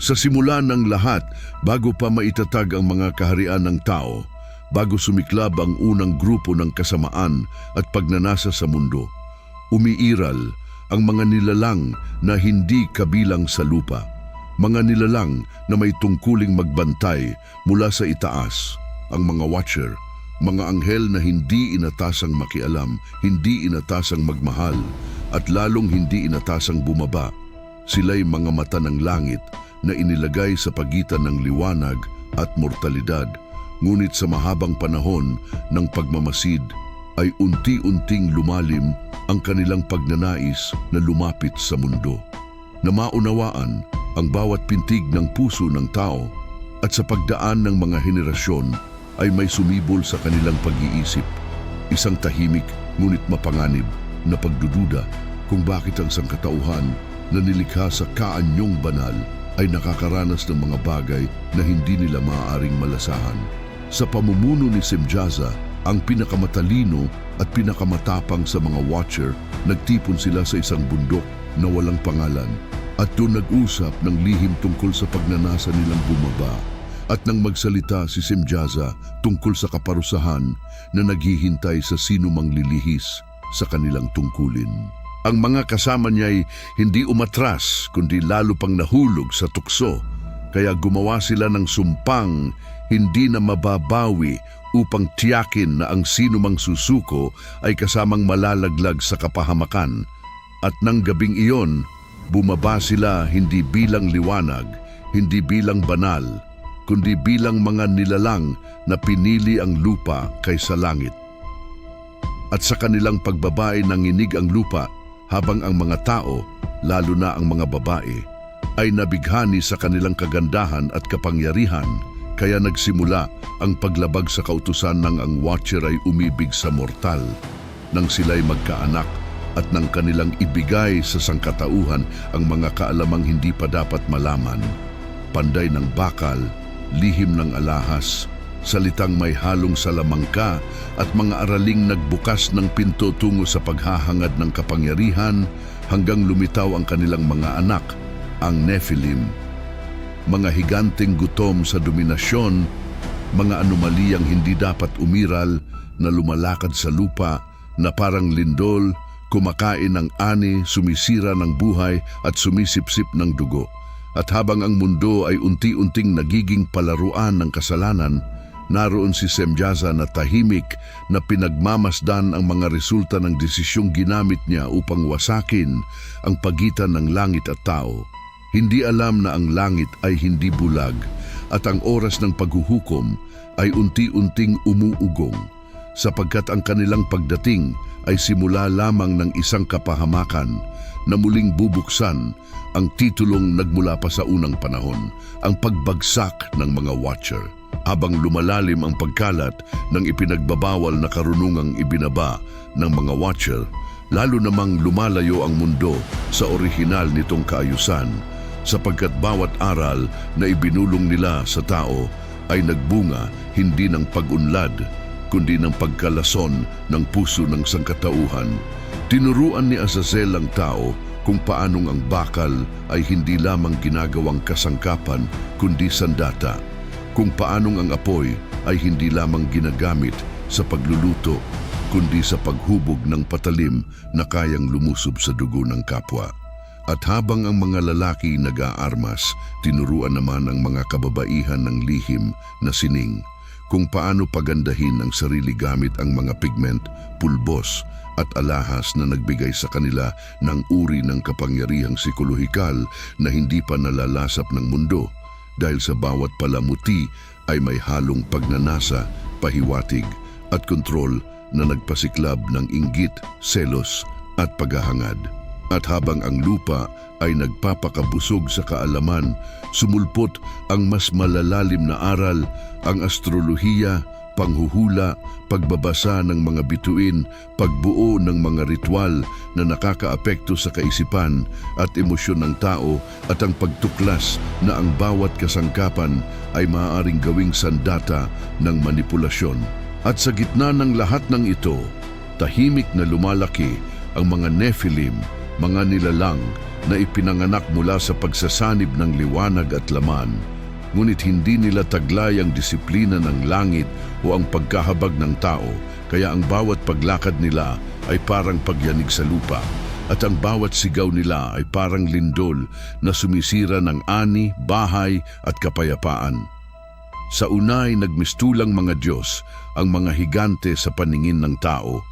Sa simula ng lahat, bago pa maitatag ang mga kaharian ng tao, bago sumiklab ang unang grupo ng kasamaan at pagnanasa sa mundo, umiiral ang mga nilalang na hindi kabilang sa lupa. Mga nilalang na may tungkuling magbantay mula sa itaas, ang mga watcher, mga anghel na hindi inatasang makialam, hindi inatasang magmahal, at lalong hindi inatasang bumaba. Sila'y mga mata ng langit na inilagay sa pagitan ng liwanag at mortalidad, ngunit sa mahabang panahon ng pagmamasid ay unti-unting lumalim ang kanilang pagnanais na lumapit sa mundo. Na maunawaan ang bawat pintig ng puso ng tao at sa pagdaan ng mga henerasyon ay may sumibol sa kanilang pag-iisip. Isang tahimik ngunit mapanganib na pagdududa kung bakit ang sangkatauhan na nilikha sa kaanyong banal ay nakakaranas ng mga bagay na hindi nila maaaring malasahan. Sa pamumuno ni Simjaza, ang pinakamatalino at pinakamatapang sa mga watcher, nagtipon sila sa isang bundok na walang pangalan at doon nag-usap ng lihim tungkol sa pagnanasa nilang bumaba. At nang magsalita si Simjaza tungkol sa kaparusahan na naghihintay sa sino mang lilihis sa kanilang tungkulin. Ang mga kasama niya'y hindi umatras kundi lalo pang nahulog sa tukso kaya gumawa sila ng sumpang hindi na mababawi upang tiyakin na ang sino mang susuko ay kasamang malalaglag sa kapahamakan. At nang gabing iyon, bumaba sila hindi bilang liwanag, hindi bilang banal, kundi bilang mga nilalang na pinili ang lupa kaysa langit. At sa kanilang pagbabae nanginig ang lupa habang ang mga tao, lalo na ang mga babae, ay nabighani sa kanilang kagandahan at kapangyarihan kaya nagsimula ang paglabag sa kautusan ng ang watcher ay umibig sa mortal nang sila'y magkaanak at nang kanilang ibigay sa sangkatauhan ang mga kaalamang hindi pa dapat malaman. Panday ng bakal, lihim ng alahas, salitang may halong salamangka at mga araling nagbukas ng pinto tungo sa paghahangad ng kapangyarihan hanggang lumitaw ang kanilang mga anak, ang Nephilim. Mga higanteng gutom sa dominasyon, mga anomaliyang hindi dapat umiral na lumalakad sa lupa na parang lindol, kumakain ng ani, sumisira ng buhay at sumisipsip ng dugo. At habang ang mundo ay unti-unting nagiging palaruan ng kasalanan, naroon si Semjaza na tahimik na pinagmamasdan ang mga resulta ng desisyong ginamit niya upang wasakin ang pagitan ng langit at tao. Hindi alam na ang langit ay hindi bulag at ang oras ng paghuhukom ay unti-unting umuugong sapagkat ang kanilang pagdating ay simula lamang ng isang kapahamakan na muling bubuksan ang titulong nagmula pa sa unang panahon, ang pagbagsak ng mga watcher. Habang lumalalim ang pagkalat ng ipinagbabawal na karunungang ibinaba ng mga watcher, lalo namang lumalayo ang mundo sa orihinal nitong kaayusan sapagkat bawat aral na ibinulong nila sa tao ay nagbunga hindi ng pag-unlad kundi ng pagkalason ng puso ng sangkatauhan. Tinuruan ni Azazel ang tao kung paanong ang bakal ay hindi lamang ginagawang kasangkapan kundi sandata. Kung paanong ang apoy ay hindi lamang ginagamit sa pagluluto kundi sa paghubog ng patalim na kayang lumusob sa dugo ng kapwa. At habang ang mga lalaki nag-aarmas, tinuruan naman ang mga kababaihan ng lihim na sining kung paano pagandahin ang sarili gamit ang mga pigment, pulbos at alahas na nagbigay sa kanila ng uri ng kapangyarihang psikolohikal na hindi pa nalalasap ng mundo dahil sa bawat palamuti ay may halong pagnanasa, pahiwatig at kontrol na nagpasiklab ng inggit, selos at paghahangad. At habang ang lupa ay nagpapakabusog sa kaalaman, sumulpot ang mas malalalim na aral, ang astrolohiya, panghuhula, pagbabasa ng mga bituin, pagbuo ng mga ritual na nakakaapekto sa kaisipan at emosyon ng tao at ang pagtuklas na ang bawat kasangkapan ay maaaring gawing sandata ng manipulasyon. At sa gitna ng lahat ng ito, tahimik na lumalaki ang mga Nephilim, mga nilalang na ipinanganak mula sa pagsasanib ng liwanag at laman, ngunit hindi nila taglay ang disiplina ng langit o ang pagkahabag ng tao, kaya ang bawat paglakad nila ay parang pagyanig sa lupa, at ang bawat sigaw nila ay parang lindol na sumisira ng ani, bahay at kapayapaan. Sa unay nagmistulang mga Diyos ang mga higante sa paningin ng tao,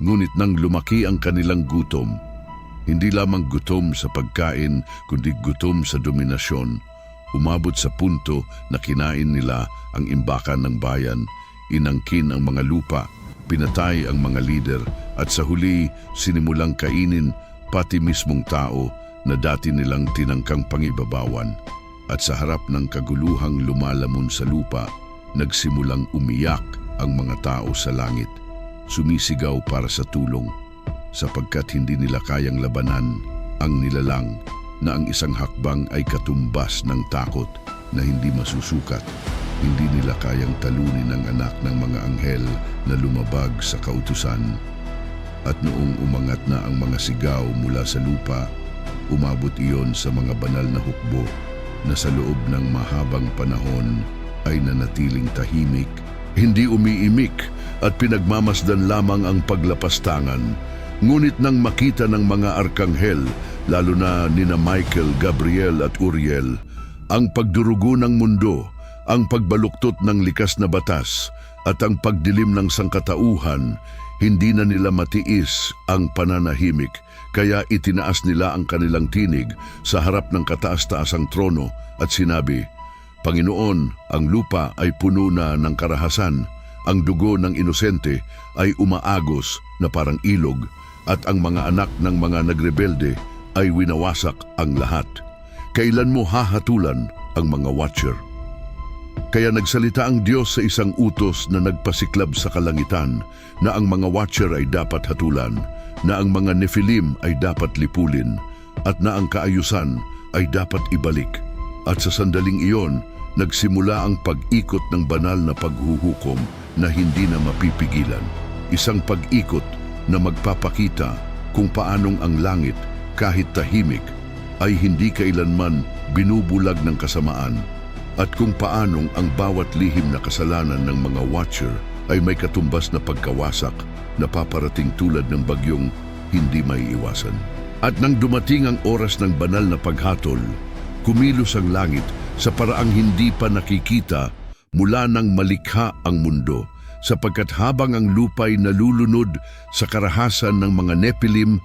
ngunit nang lumaki ang kanilang gutom, hindi lamang gutom sa pagkain kundi gutom sa dominasyon, umabot sa punto na kinain nila ang imbakan ng bayan, inangkin ang mga lupa, pinatay ang mga lider at sa huli sinimulang kainin pati mismong tao na dati nilang tinangkang pangibabawan at sa harap ng kaguluhang lumalamon sa lupa, nagsimulang umiyak ang mga tao sa langit, sumisigaw para sa tulong, sapagkat hindi nila kayang labanan ang nilalang na ang isang hakbang ay katumbas ng takot na hindi masusukat. Hindi nila kayang talunin ang anak ng mga anghel na lumabag sa kautusan. At noong umangat na ang mga sigaw mula sa lupa, umabot iyon sa mga banal na hukbo na sa loob ng mahabang panahon ay nanatiling tahimik, hindi umiimik at pinagmamasdan lamang ang paglapastangan. Ngunit nang makita ng mga arkanghel, lalo na nina Michael, Gabriel at Uriel, ang pagdurugo ng mundo, ang pagbaluktot ng likas na batas at ang pagdilim ng sangkatauhan, hindi na nila matiis ang pananahimik kaya itinaas nila ang kanilang tinig sa harap ng kataas-taasang trono at sinabi, Panginoon, ang lupa ay puno na ng karahasan, ang dugo ng inosente ay umaagos na parang ilog at ang mga anak ng mga nagrebelde ay winawasak ang lahat. Kailan mo hahatulan ang mga watcher? Kaya nagsalita ang Diyos sa isang utos na nagpasiklab sa kalangitan na ang mga watcher ay dapat hatulan, na ang mga Nephilim ay dapat lipulin, at na ang kaayusan ay dapat ibalik. At sa sandaling iyon, nagsimula ang pag-ikot ng banal na paghuhukom na hindi na mapipigilan. Isang pag-ikot na magpapakita kung paanong ang langit, kahit tahimik, ay hindi kailanman binubulag ng kasamaan at kung paanong ang bawat lihim na kasalanan ng mga watcher ay may katumbas na pagkawasak na paparating tulad ng bagyong hindi may iwasan. At nang dumating ang oras ng banal na paghatol, kumilos ang langit sa paraang hindi pa nakikita mula nang malikha ang mundo sapagkat habang ang lupa'y nalulunod sa karahasan ng mga Nephilim,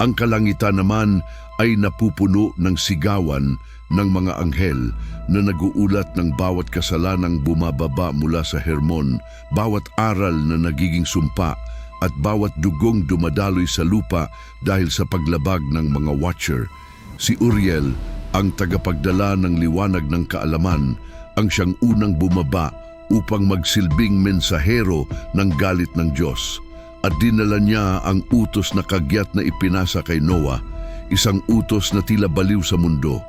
ang kalangitan naman ay napupuno ng sigawan ng mga anghel na naguulat ng bawat kasalanang bumababa mula sa Hermon, bawat aral na nagiging sumpa at bawat dugong dumadaloy sa lupa dahil sa paglabag ng mga watcher. Si Uriel, ang tagapagdala ng liwanag ng kaalaman, ang siyang unang bumaba upang magsilbing mensahero ng galit ng Diyos. At dinala niya ang utos na kagyat na ipinasa kay Noah, isang utos na tila baliw sa mundo,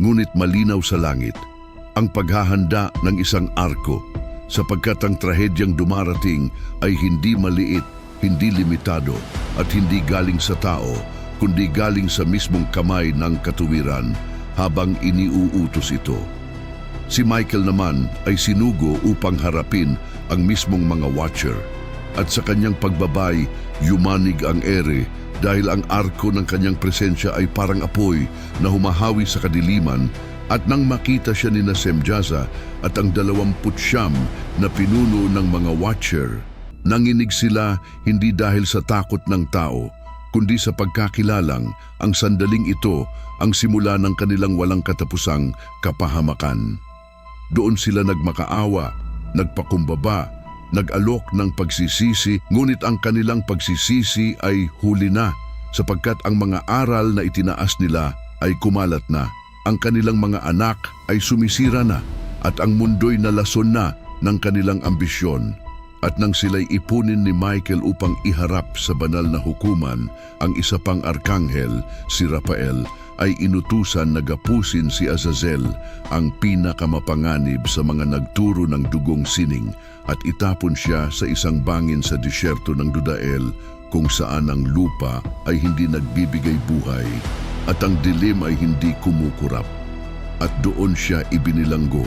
ngunit malinaw sa langit. Ang paghahanda ng isang arko, sapagkat ang trahedyang dumarating ay hindi maliit, hindi limitado, at hindi galing sa tao, kundi galing sa mismong kamay ng katuwiran habang iniuutos ito. Si Michael naman ay sinugo upang harapin ang mismong mga watcher at sa kanyang pagbabay yumanig ang ere dahil ang arko ng kanyang presensya ay parang apoy na humahawi sa kadiliman at nang makita siya ni Nasem Jaza at ang dalawamput siyam na pinuno ng mga watcher, nanginig sila hindi dahil sa takot ng tao, kundi sa pagkakilalang ang sandaling ito ang simula ng kanilang walang katapusang kapahamakan. Doon sila nagmakaawa, nagpakumbaba, nag-alok ng pagsisisi, ngunit ang kanilang pagsisisi ay huli na sapagkat ang mga aral na itinaas nila ay kumalat na. Ang kanilang mga anak ay sumisira na at ang mundo'y nalason na ng kanilang ambisyon. At nang sila'y ipunin ni Michael upang iharap sa banal na hukuman ang isa pang arkanghel, si Rafael, ay inutusan na gapusin si Azazel, ang pinakamapanganib sa mga nagturo ng dugong sining, at itapon siya sa isang bangin sa disyerto ng Dudael kung saan ang lupa ay hindi nagbibigay buhay at ang dilim ay hindi kumukurap. At doon siya ibinilanggo,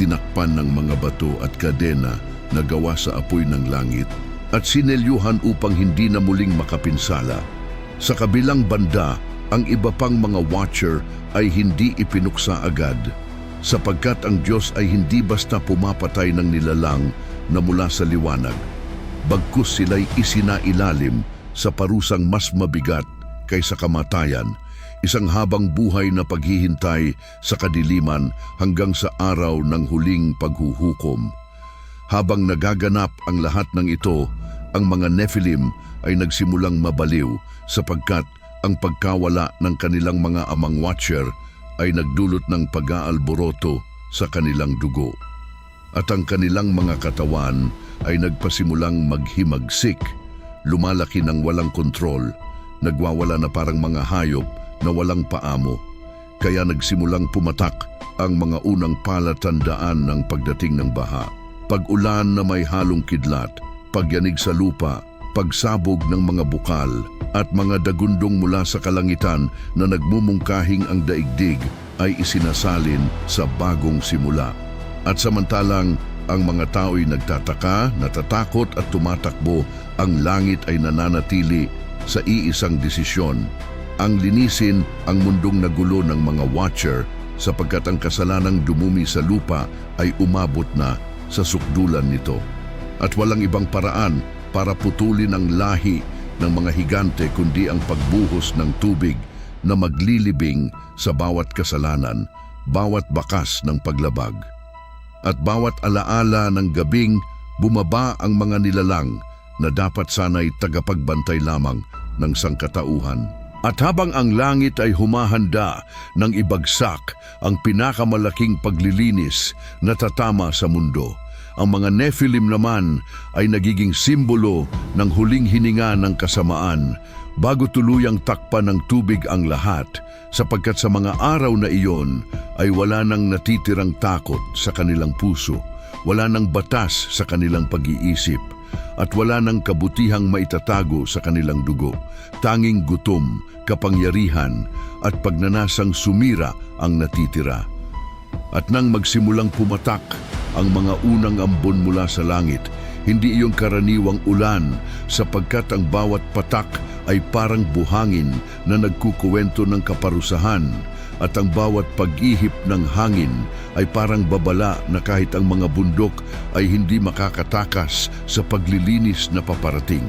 tinakpan ng mga bato at kadena na gawa sa apoy ng langit at sinelyuhan upang hindi na muling makapinsala. Sa kabilang banda, ang iba pang mga watcher ay hindi ipinuksa agad sapagkat ang Diyos ay hindi basta pumapatay ng nilalang na mula sa liwanag. Bagkus sila'y isinailalim sa parusang mas mabigat kaysa kamatayan, isang habang buhay na paghihintay sa kadiliman hanggang sa araw ng huling paghuhukom. Habang nagaganap ang lahat ng ito, ang mga Nephilim ay nagsimulang mabaliw sapagkat ang pagkawala ng kanilang mga amang watcher ay nagdulot ng pag-aalboroto sa kanilang dugo. At ang kanilang mga katawan ay nagpasimulang maghimagsik, lumalaki ng walang kontrol, nagwawala na parang mga hayop na walang paamo. Kaya nagsimulang pumatak ang mga unang palatandaan ng pagdating ng baha. Pag-ulan na may halong kidlat, pagyanig sa lupa, pagsabog ng mga bukal, at mga dagundong mula sa kalangitan na nagmumungkahing ang daigdig ay isinasalin sa bagong simula. At samantalang ang mga tao'y nagtataka, natatakot at tumatakbo, ang langit ay nananatili sa iisang desisyon. Ang linisin ang mundong nagulo ng mga watcher sapagkat ang kasalanang dumumi sa lupa ay umabot na sa sukdulan nito. At walang ibang paraan para putulin ang lahi ng mga higante kundi ang pagbuhos ng tubig na maglilibing sa bawat kasalanan, bawat bakas ng paglabag. At bawat alaala ng gabing bumaba ang mga nilalang na dapat sana'y tagapagbantay lamang ng sangkatauhan. At habang ang langit ay humahanda ng ibagsak ang pinakamalaking paglilinis na tatama sa mundo, ang mga Nephilim naman ay nagiging simbolo ng huling hininga ng kasamaan bago tuluyang takpan ng tubig ang lahat sapagkat sa mga araw na iyon ay wala nang natitirang takot sa kanilang puso, wala nang batas sa kanilang pag-iisip, at wala nang kabutihang maitatago sa kanilang dugo. Tanging gutom, kapangyarihan, at pagnanasang sumira ang natitira. At nang magsimulang pumatak ang mga unang ambon mula sa langit, hindi iyong karaniwang ulan sapagkat ang bawat patak ay parang buhangin na nagkukuwento ng kaparusahan at ang bawat pag-ihip ng hangin ay parang babala na kahit ang mga bundok ay hindi makakatakas sa paglilinis na paparating.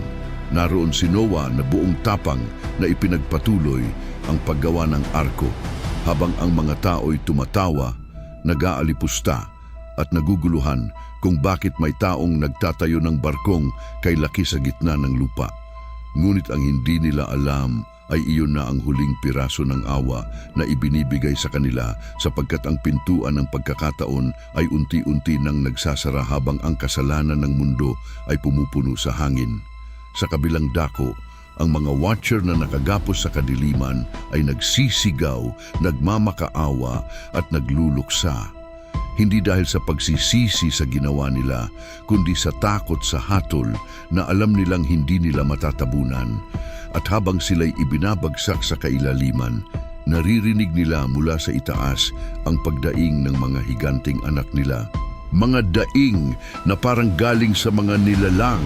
Naroon si Noah na buong tapang na ipinagpatuloy ang paggawa ng arko habang ang mga tao'y tumatawa, nag-aalipusta at naguguluhan kung bakit may taong nagtatayo ng barkong kay laki sa gitna ng lupa. Ngunit ang hindi nila alam ay iyon na ang huling piraso ng awa na ibinibigay sa kanila sapagkat ang pintuan ng pagkakataon ay unti-unti nang nagsasara habang ang kasalanan ng mundo ay pumupuno sa hangin. Sa kabilang dako, ang mga watcher na nakagapos sa kadiliman ay nagsisigaw, nagmamakaawa at nagluluksa. Hindi dahil sa pagsisisi sa ginawa nila, kundi sa takot sa hatol na alam nilang hindi nila matatabunan. At habang sila'y ibinabagsak sa kailaliman, naririnig nila mula sa itaas ang pagdaing ng mga higanting anak nila. Mga daing na parang galing sa mga nilalang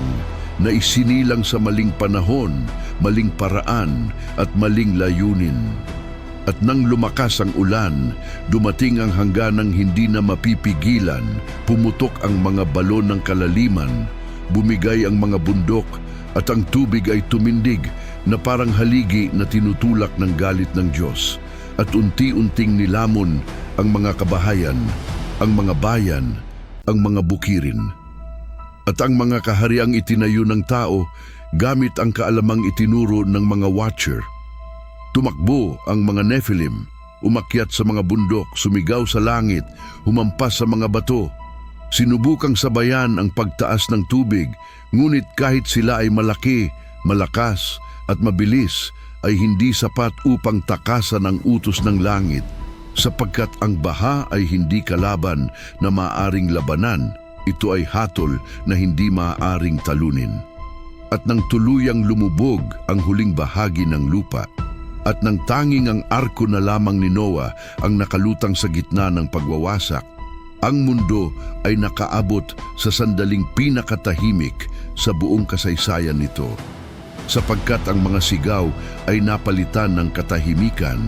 na isinilang sa maling panahon, maling paraan at maling layunin. At nang lumakas ang ulan, dumating ang hangganang hindi na mapipigilan, pumutok ang mga balon ng kalaliman, bumigay ang mga bundok, at ang tubig ay tumindig na parang haligi na tinutulak ng galit ng Diyos. At unti-unting nilamon ang mga kabahayan, ang mga bayan, ang mga bukirin. At ang mga kahariang itinayo ng tao gamit ang kaalamang itinuro ng mga watcher. Tumakbo ang mga Nephilim, umakyat sa mga bundok, sumigaw sa langit, humampas sa mga bato. Sinubukang sabayan ang pagtaas ng tubig, ngunit kahit sila ay malaki, malakas at mabilis, ay hindi sapat upang takasan ang utos ng langit, sapagkat ang baha ay hindi kalaban na maaring labanan, ito ay hatol na hindi maaaring talunin. at nang tuluyang lumubog ang huling bahagi ng lupa at nang tanging ang arko na lamang ni Noah ang nakalutang sa gitna ng pagwawasak, ang mundo ay nakaabot sa sandaling pinakatahimik sa buong kasaysayan nito. Sapagkat ang mga sigaw ay napalitan ng katahimikan,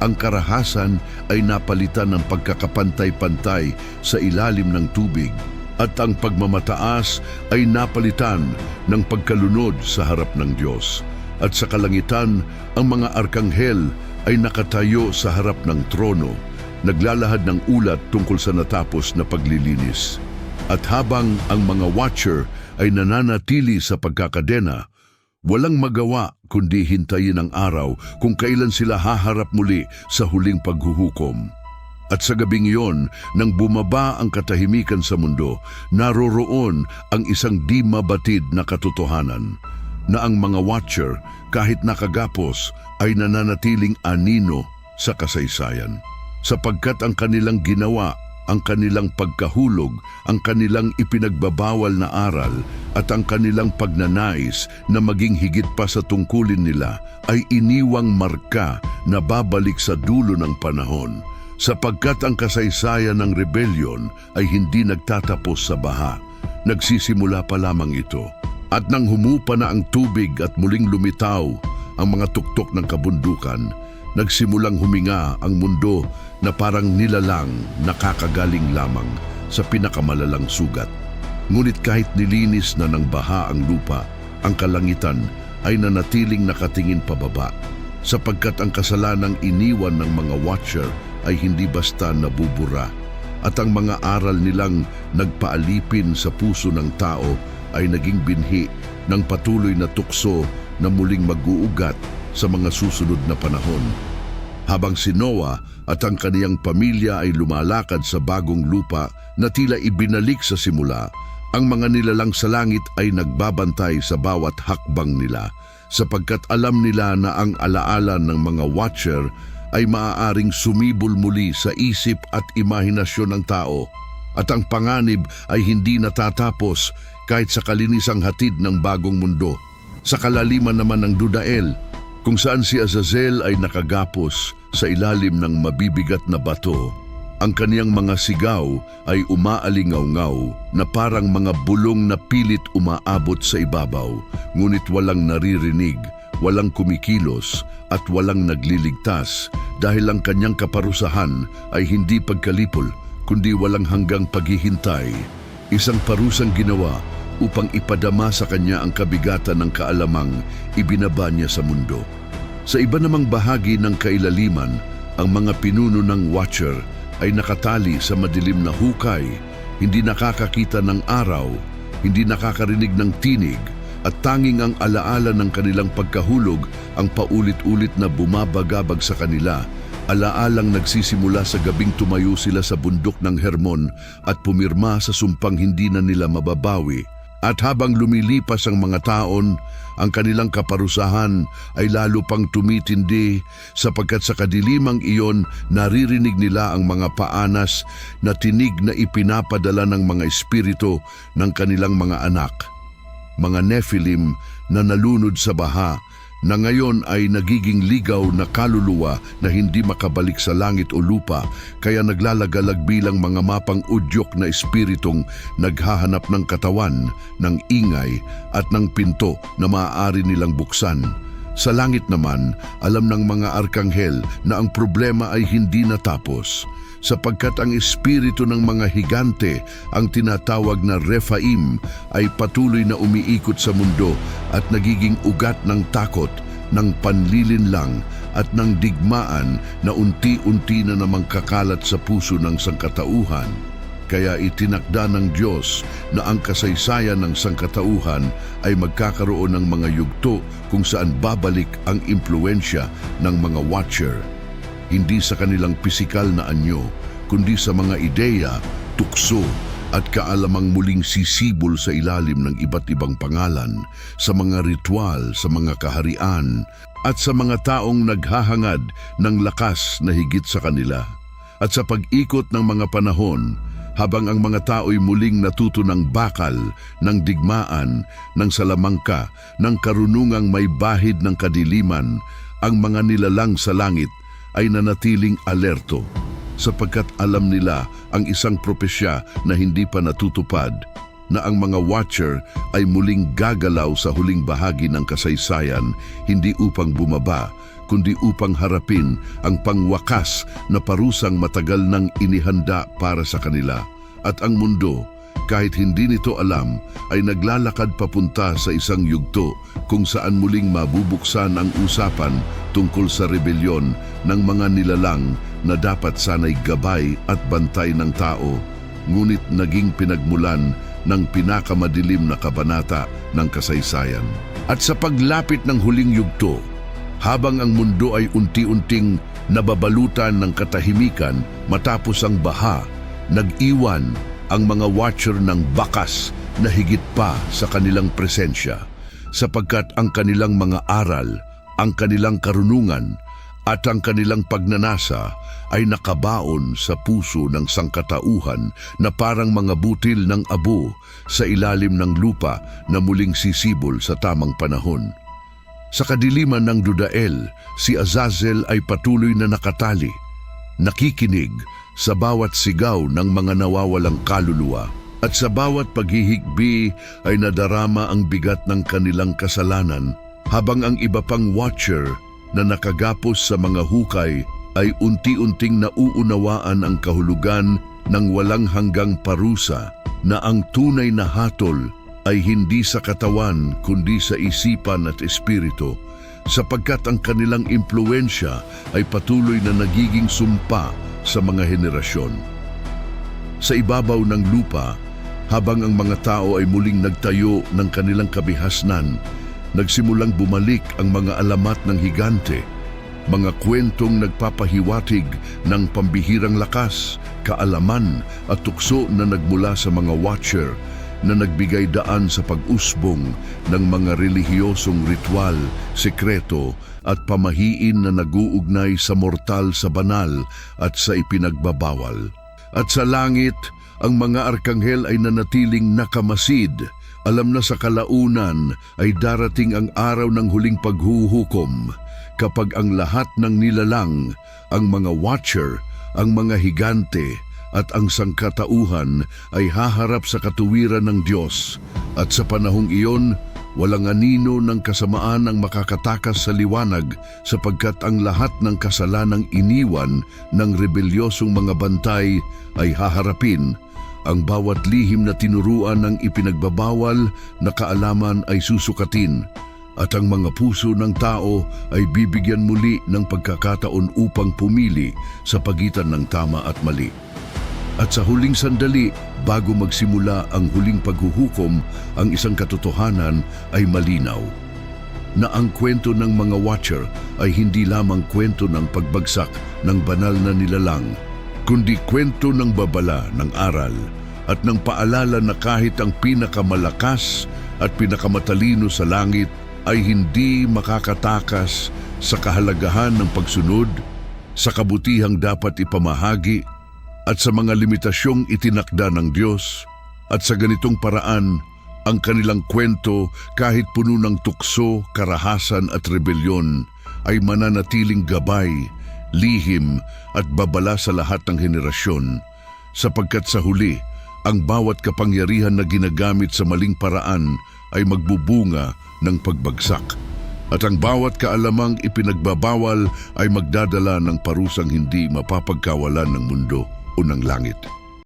ang karahasan ay napalitan ng pagkakapantay-pantay sa ilalim ng tubig, at ang pagmamataas ay napalitan ng pagkalunod sa harap ng Diyos. At sa kalangitan, ang mga arkanghel ay nakatayo sa harap ng trono, naglalahad ng ulat tungkol sa natapos na paglilinis. At habang ang mga watcher ay nananatili sa pagkakadena, walang magawa kundi hintayin ang araw kung kailan sila haharap muli sa huling paghuhukom. At sa gabing iyon, nang bumaba ang katahimikan sa mundo, naroroon ang isang di mabatid na katotohanan na ang mga watcher, kahit nakagapos, ay nananatiling anino sa kasaysayan. Sapagkat ang kanilang ginawa, ang kanilang pagkahulog, ang kanilang ipinagbabawal na aral, at ang kanilang pagnanais na maging higit pa sa tungkulin nila ay iniwang marka na babalik sa dulo ng panahon sapagkat ang kasaysayan ng rebellion ay hindi nagtatapos sa baha. Nagsisimula pa lamang ito. At nang humupa na ang tubig at muling lumitaw ang mga tuktok ng kabundukan, nagsimulang huminga ang mundo na parang nilalang nakakagaling lamang sa pinakamalalang sugat. Ngunit kahit nilinis na ng baha ang lupa, ang kalangitan ay nanatiling nakatingin pababa sapagkat ang kasalanang iniwan ng mga watcher ay hindi basta nabubura at ang mga aral nilang nagpaalipin sa puso ng tao ay naging binhi ng patuloy na tukso na muling mag-uugat sa mga susunod na panahon. Habang si Noah at ang kaniyang pamilya ay lumalakad sa bagong lupa na tila ibinalik sa simula, ang mga nilalang sa langit ay nagbabantay sa bawat hakbang nila sapagkat alam nila na ang alaala ng mga watcher ay maaaring sumibol muli sa isip at imahinasyon ng tao at ang panganib ay hindi natatapos kahit sa kalinisang hatid ng bagong mundo. Sa kalaliman naman ng Dudael, kung saan si Azazel ay nakagapos sa ilalim ng mabibigat na bato, ang kaniyang mga sigaw ay umaalingaw-ngaw na parang mga bulong na pilit umaabot sa ibabaw, ngunit walang naririnig, walang kumikilos at walang nagliligtas dahil ang kanyang kaparusahan ay hindi pagkalipol kundi walang hanggang paghihintay. Isang parusang ginawa upang ipadama sa kanya ang kabigatan ng kaalamang ibinaba niya sa mundo. Sa iba namang bahagi ng kailaliman, ang mga pinuno ng Watcher ay nakatali sa madilim na hukay, hindi nakakakita ng araw, hindi nakakarinig ng tinig, at tanging ang alaala ng kanilang pagkahulog ang paulit-ulit na bumabagabag sa kanila, alaalang nagsisimula sa gabing tumayo sila sa bundok ng Hermon at pumirma sa sumpang hindi na nila mababawi. At habang lumilipas ang mga taon, ang kanilang kaparusahan ay lalo pang tumitindi sapagkat sa kadilimang iyon naririnig nila ang mga paanas na tinig na ipinapadala ng mga espiritu ng kanilang mga anak mga Nephilim na nalunod sa baha na ngayon ay nagiging ligaw na kaluluwa na hindi makabalik sa langit o lupa kaya naglalagalag bilang mga mapang udyok na espiritong naghahanap ng katawan, ng ingay at ng pinto na maaari nilang buksan. Sa langit naman, alam ng mga arkanghel na ang problema ay hindi natapos sapagkat ang espiritu ng mga higante, ang tinatawag na Rephaim, ay patuloy na umiikot sa mundo at nagiging ugat ng takot, ng panlilinlang at ng digmaan na unti-unti na namang kakalat sa puso ng sangkatauhan. Kaya itinakda ng Diyos na ang kasaysayan ng sangkatauhan ay magkakaroon ng mga yugto kung saan babalik ang impluensya ng mga watcher hindi sa kanilang pisikal na anyo, kundi sa mga ideya, tukso, at kaalamang muling sisibol sa ilalim ng iba't ibang pangalan, sa mga ritual, sa mga kaharian, at sa mga taong naghahangad ng lakas na higit sa kanila. At sa pag-ikot ng mga panahon, habang ang mga tao'y muling natuto ng bakal, ng digmaan, ng salamangka, ng karunungang may bahid ng kadiliman, ang mga nilalang sa langit ay nanatiling alerto sapagkat alam nila ang isang propesya na hindi pa natutupad na ang mga watcher ay muling gagalaw sa huling bahagi ng kasaysayan hindi upang bumaba kundi upang harapin ang pangwakas na parusang matagal nang inihanda para sa kanila. At ang mundo, kahit hindi nito alam, ay naglalakad papunta sa isang yugto kung saan muling mabubuksan ang usapan tungkol sa rebelyon ng mga nilalang na dapat sanay gabay at bantay ng tao, ngunit naging pinagmulan ng pinakamadilim na kabanata ng kasaysayan. At sa paglapit ng huling yugto, habang ang mundo ay unti-unting nababalutan ng katahimikan matapos ang baha, nag-iwan ang mga watcher ng bakas na higit pa sa kanilang presensya sapagkat ang kanilang mga aral, ang kanilang karunungan at ang kanilang pagnanasa ay nakabaon sa puso ng sangkatauhan na parang mga butil ng abo sa ilalim ng lupa na muling sisibol sa tamang panahon. Sa kadiliman ng Dudael, si Azazel ay patuloy na nakatali, nakikinig sa bawat sigaw ng mga nawawalang kaluluwa. At sa bawat paghihigbi ay nadarama ang bigat ng kanilang kasalanan habang ang iba pang watcher na nakagapos sa mga hukay ay unti-unting nauunawaan ang kahulugan ng walang hanggang parusa na ang tunay na hatol ay hindi sa katawan kundi sa isipan at espiritu sapagkat ang kanilang impluensya ay patuloy na nagiging sumpa sa mga henerasyon. Sa ibabaw ng lupa, habang ang mga tao ay muling nagtayo ng kanilang kabihasnan, nagsimulang bumalik ang mga alamat ng higante, mga kwentong nagpapahiwatig ng pambihirang lakas, kaalaman at tukso na nagmula sa mga watcher na nagbigay daan sa pag-usbong ng mga relihiyosong ritual, sekreto at pamahiin na naguugnay sa mortal sa banal at sa ipinagbabawal. At sa langit, ang mga arkanghel ay nanatiling nakamasid. Alam na sa kalaunan ay darating ang araw ng huling paghuhukom kapag ang lahat ng nilalang, ang mga watcher, ang mga higante, at ang sangkatauhan ay haharap sa katuwiran ng Diyos. At sa panahong iyon, walang anino ng kasamaan ang makakatakas sa liwanag sapagkat ang lahat ng kasalanang iniwan ng rebelyosong mga bantay ay haharapin ang bawat lihim na tinuruan ng ipinagbabawal na kaalaman ay susukatin at ang mga puso ng tao ay bibigyan muli ng pagkakataon upang pumili sa pagitan ng tama at mali. At sa huling sandali, bago magsimula ang huling paghuhukom, ang isang katotohanan ay malinaw. Na ang kwento ng mga watcher ay hindi lamang kwento ng pagbagsak ng banal na nilalang, kundi kwento ng babala ng aral at ng paalala na kahit ang pinakamalakas at pinakamatalino sa langit ay hindi makakatakas sa kahalagahan ng pagsunod, sa kabutihang dapat ipamahagi at sa mga limitasyong itinakda ng Diyos at sa ganitong paraan ang kanilang kwento kahit puno ng tukso, karahasan at rebelyon ay mananatiling gabay, lihim at babala sa lahat ng henerasyon sapagkat sa huli ang bawat kapangyarihan na ginagamit sa maling paraan ay magbubunga ng pagbagsak. At ang bawat kaalamang ipinagbabawal ay magdadala ng parusang hindi mapapagkawalan ng mundo o ng langit.